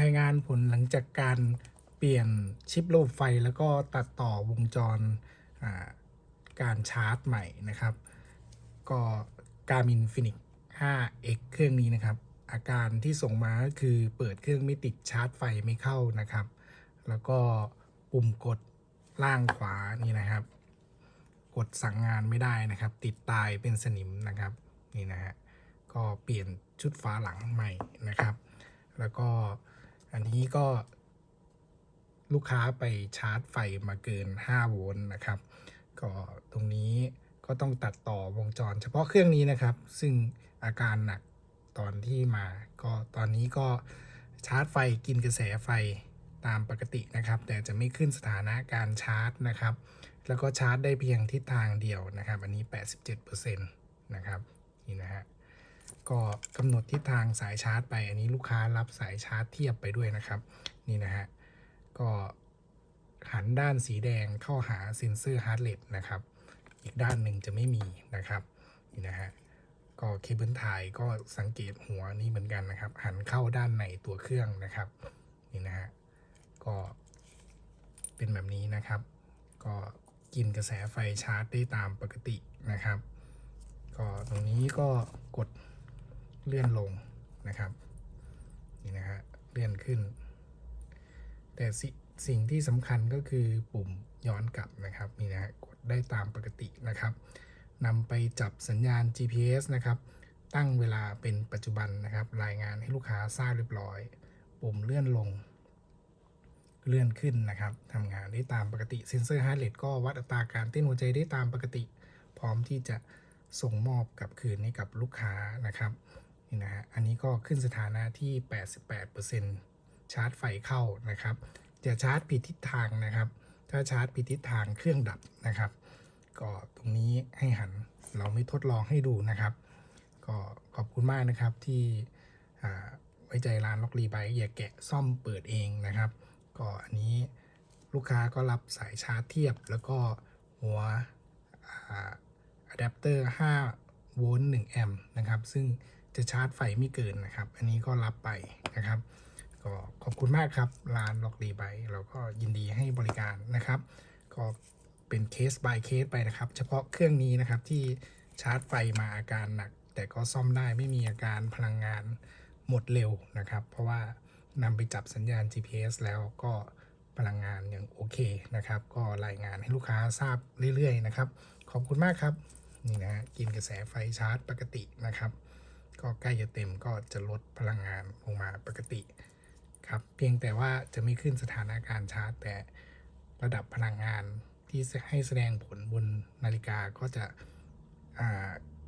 รายงานผลหลังจากการเปลี่ยนชิประบบไฟ แล้วก็ตัดต่อวงจรการชาร์จใหม่นะครับ ก็ Garmin Fenix 5X เครื่องนี้นะครับ อาการที่ส่งมาก็คือเปิดเครื่องไม่ติดชาร์จไฟไม่เข้านะครับ แล้วก็ปุ่มกดล่างขวานี่นะครับ กดสั่งงานไม่ได้นะครับ ติดตายเป็นสนิมนะครับนี่นะฮะก็เปลี่ยนชุดฝาหลังใหม่นะครับ แล้วก็ อันนี้ก็ลูกค้าไปชาร์จไฟมาเกิน 5 โวลต์นะครับ ก็ตรงนี้ก็ต้องตัดต่อวงจร เฉพาะเครื่องนี้นะครับ ซึ่งอาการหนักตอนที่มา ก็ตอนนี้ก็ชาร์จไฟกินกระแสไฟตามปกตินะครับ แต่จะไม่ขึ้นสถานะการชาร์จนะครับ แล้วก็ชาร์จได้เพียงทิศทางเดียวนะครับ อันนี้ 87%นะครับ นี่นะฮะ ก็กำหนดทิศทางสายชาร์จไป อันนี้ลูกค้ารับสายชาร์จเทียบไปด้วยนะครับ นี่นะฮะ ก็หันด้านสีแดงเข้าหาเซ็นเซอร์ฮาร์ดเรทนะครับ อีกด้านหนึ่งจะไม่มีนะครับ นี่นะฮะ ก็เคเบิลไทยก็สังเกตหัวนี่เหมือนกันนะครับ หันเข้าด้านในตัวเครื่องนะครับ นี่นะฮะ ก็เป็นแบบนี้นะครับ ก็กินกระแสไฟชาร์จได้ตามปกตินะครับ ก็ตรงนี้ก็กด เลื่อนลงนะครับนี่นะฮะเลื่อนขึ้น แต่สิสิ่งที่สำคัญก็คือปุ่มย้อนกลับนะครับนี่นะฮะกดได้ตามปกตินะครับนำไปจับสัญญาณ GPS นะครับ ตั้งเวลาเป็นปัจจุบันนะครับ รายงานให้ลูกค้าทราบเรียบร้อย ปุ่มเลื่อนลง เลื่อนขึ้นนะครับทำงานได้ตามปกติเซ็นเซอร์ฮาร์ดเรทก็วัดอัตราการเต้นหัวใจได้ตามปกติ พร้อมที่จะส่งมอบกลับคืนให้กับลูกค้านะครับ นี่นะฮะอันนี้ก็ขึ้นสถานะที่ 88%ชาร์จไฟเข้านะครับอย่าชาร์จผิดทิศทางนะครับ ถ้าชาร์จผิดทิศทางเครื่องดับนะครับ ก็ตรงนี้ให้หันเราไม่ทดลองให้ดูนะครับ ก็ขอบคุณมากนะครับที่ไว้ใจร้านล็อกรีไบอย่าแกะซ่อมเปิดเองนะครับ ก็อันนี้ลูกค้าก็รับสายชาร์จเทียบ แล้วก็หัวอะแดปเตอร์5โวลต์1แอมป์นะครับ ซึ่ง จะชาร์จไฟไม่เกินนะครับ อันนี้ก็รับไปนะครับ ก็ขอบคุณมากครับร้านล็อกรีไบเราก็ยินดีให้บริการนะครับ ก็เป็นเคส by เคสไปนะครับ เฉพาะเครื่องนี้นะครับที่ชาร์จไฟมาอาการหนัก แต่ก็ซ่อมได้ไม่มีอาการพลังงานหมดเร็วนะครับ เพราะว่านำไปจับสัญญาณ GPS แล้วก็พลังงานยังโอเคนะครับ ก็รายงานให้ลูกค้าทราบเรื่อยๆนะครับ ขอบคุณมากครับ นี่นะฮะกินกระแสไฟชาร์จปกตินะครับ ก็ใกล้จะเต็มก็จะลดพลังงานลงมาปกติครับเพียงแต่ว่าจะไม่ขึ้นสถานาการชาร์จ แต่ระดับพลังงานที่ให้แสดงผลบนนาฬิกาก็จะ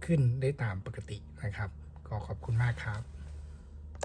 ขึ้นได้ตามปกตินะครับ ก็ขอบคุณมากครับ